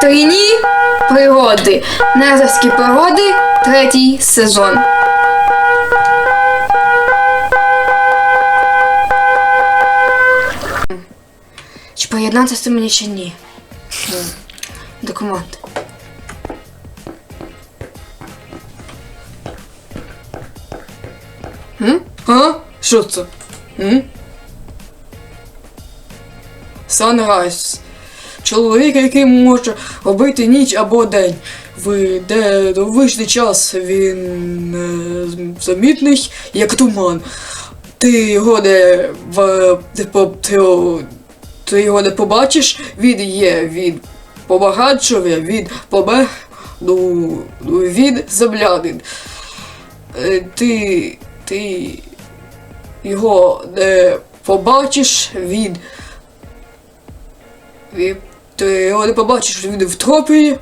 Трійні пригоди. Незерські пригоди, третій сезон. Чи приєднатися мені чи ні? М, До команди. М? А? Що це? М? Чоловік, який може робити ніч або день. В де довичний час він е, замітний, як туман. Ти його не в ти, ти його не побачиш, він є від помаранчевий, від помер, ну, від землянин. Е, Ти, ти його не побачиш, він і ти його не побачиш, він в тропії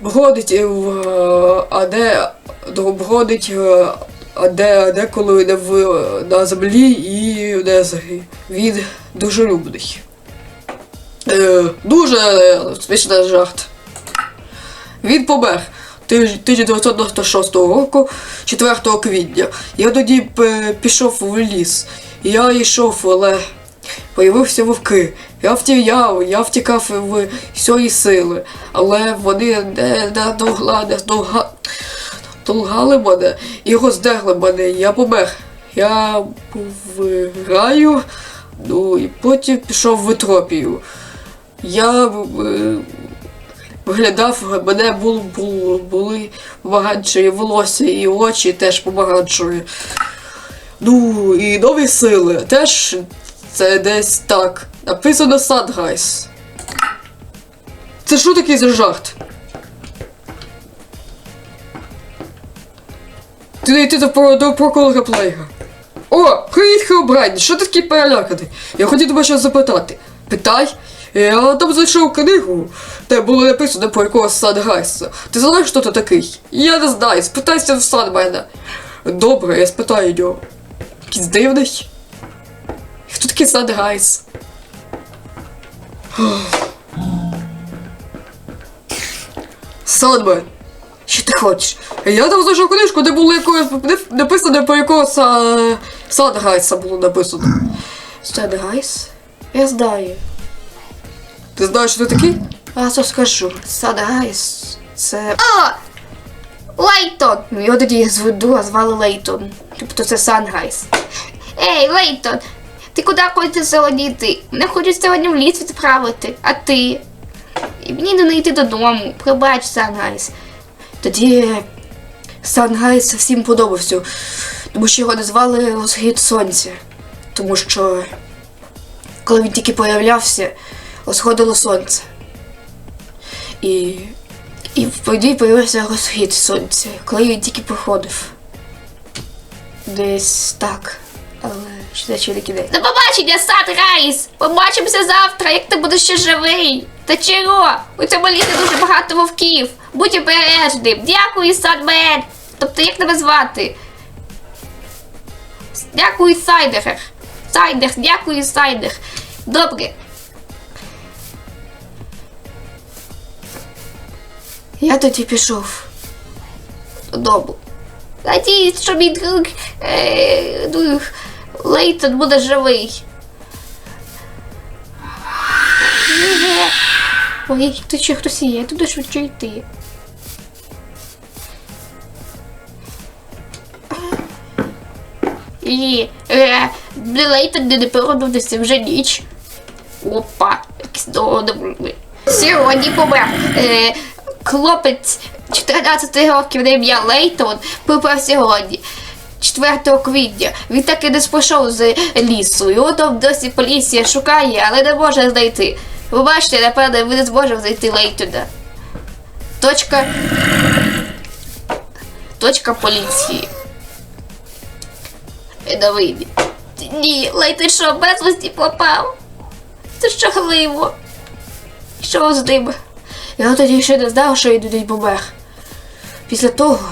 бродить в е, а де бродить е, а де деколи не в на землі і незері. Він дуже любний. Е, дуже е, смішний жарт. Він помер 1996 року, 4 квітня. Я тоді пішов в ліс. Я йшов, але появився вовки. Я втіяв, я втікав в всієї сили, але вони не, довга, мене і роздерли мене. Я помер. Я був в ну і потім пішов в етропію. Я е, виглядав, мене було, було, були помаранчеві волосся і очі теж помаранчеві. Ну, і нові сили теж це десь так. Написано Sunrise. Це що такий за жарт? Ти не йти до, до проколога плейга. О, привіт, Хеобрайн, що ти такий переляканий? Я хотів тебе щось запитати. Питай. Я там знайшов книгу, де було написано про якогось Сангайса. Ти знаєш, хто ти такий? Я не знаю, спитайся в Санмена. Добре, я спитаю його. Якийсь дивний. Хто такий Сангайс? Санмен, що ти хочеш? Я там знайшов книжку, де було якогось написано про якого са... Сангайса було написано. Сангайс? Я знаю. Ти знаєш, що ти такий? А що скажу. Сангайс. Це. О! Лейтон! Його тоді зведу, звали Лейтон. Тобто це Сангайс. Ей, Лейтон! Ти куди хочеш сьогодні йти? Мене хочуть сьогодні в ліс відправити, а ти? І мені не йти додому. Пробач, Сангайс. Тоді Сангайс всім подобався, тому що його назвали Розгід Сонця. Тому що коли він тільки появлявся, розходило сонце. І, і тоді появився розхід сонця, коли він тільки проходив. Десь так. Але ще ще не. До побачення, Сангайс! Побачимося завтра, як ти будеш ще живий. Та чого? У цьому лісі дуже багато вовків. Будь обережним. Дякую, Санмен. Тобто, як тебе звати? Дякую, Сайдер. Сайдер, дякую, Сайдер. Добре. Я тоді пішов додому. Надіюсь, що мій друг, е, друг Лейтон буде живий. Ой, тут ще хтось є, туди швидше йти. І е, Лейтон не повернувся вже ніч. Опа, якийсь добрий. Сьогодні помер. Е, хлопець 14 років на ім'я Лейтон помер сьогодні. 4 квітня. Він так і не спішов з лісу. Його там досі поліція шукає, але не може знайти. Ви бачите, напевно, ми не зможемо знайти Лейтона. Точка. Точка поліції. Видовині. Ні, Лейтон що, безвісті попав? Це жахливо. Що з ним? Я тоді ще не знав, що туди помер. Після того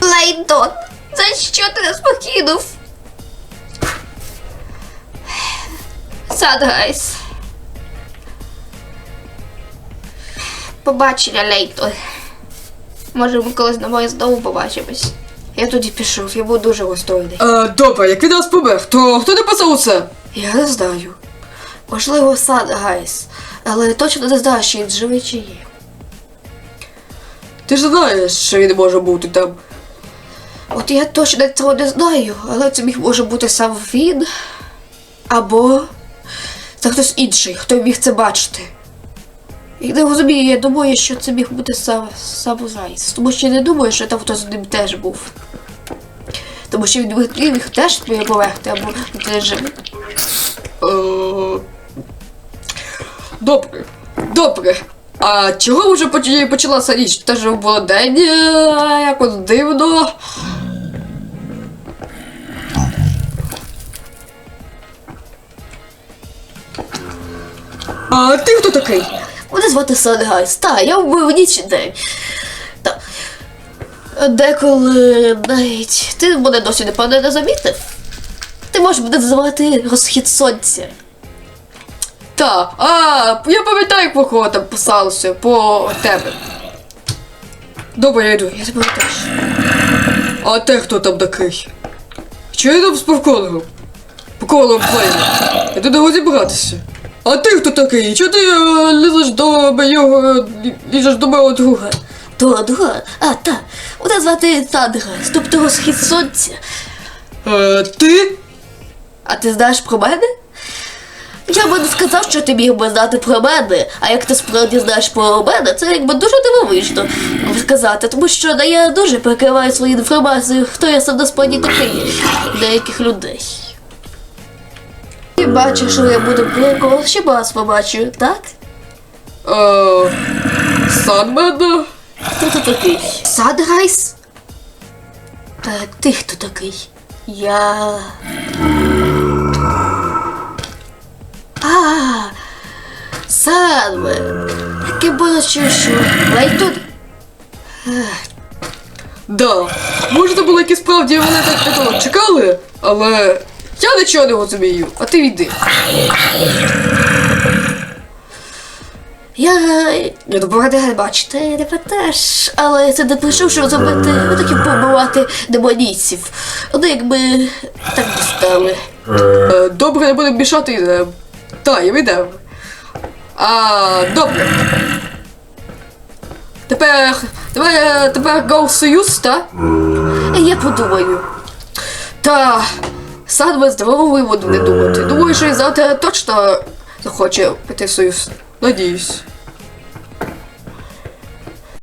Лейтон, за що ти нас покинув? Сангайс. побачення, Лейтон. Може, ми колись на моє знову побачимось. Я тоді пішов, я був дуже розстроєний. Е, добре, як він нас помер, то хто написав усе? Я не знаю. Можливо, сад Гайс, але точно не знаю, чи він живий чи є. Ти ж знаєш, що він може бути там. От я точно цього не знаю, але це міг може бути сам він. Або це хтось інший, хто міг це бачити. І не розумію, я думаю, що це міг бути сам, сам Гайс. Тому що я не думаю, що там хтось з ним теж був. Тому що він міг- теж померти, або живий. Е, добре. Добре. А чого вже поч- почалася ніч? Те, що було день, е, якось дивно. А ти хто такий? Мене звати Сангайс. Та, я вбив ніч і день. Та. Деколи навіть ти мене досі напевно не замітив. Ти можеш мене називати розхід сонця. Та, а, я пам'ятаю, про кого там писалося, по тебе. Добре, я йду. Я тебе теж. А ти хто там такий? Що я там з паркологом? Паркологом твоїм. Я туди розібратися. А ти хто такий? Чого ти е, лізеш до моєго, е, лізеш до мого друга? То друга, а та, мене звати Сангайс, тобто розхід сонця. Е, ти? А ти знаєш про мене? Я би не сказав, що ти міг би знати про мене, а як ти справді знаєш про мене, це якби дуже дивовижно сказати, тому що я дуже прикриваю свою інформацію, хто я сам насправді такий деяких людей. Ти бачиш, що я буду прикол, ще раз побачу, так? Е, Санмен? Хто ти такий? Садгайс? Так, ти хто такий? Я. А, Санмен. Таке бачу, що Лейтон. Да. Може, це були якісь справді вони так того чекали, але я нічого не розумію, а ти йди. Я. Я добре бачите, не теж. Але це не прийшов, щоб зробити. Ви таки побивати демонійців. Вони якби так би стали. Е, добре, не будемо мішати йдемо. Та, я видав. А, добре. Тепер. Тепер, тепер Союз, та? Я подумаю. Та. Сад без здорового виводу не думати. Думаю, що і завтра точно захоче піти в Союз. Надіюсь.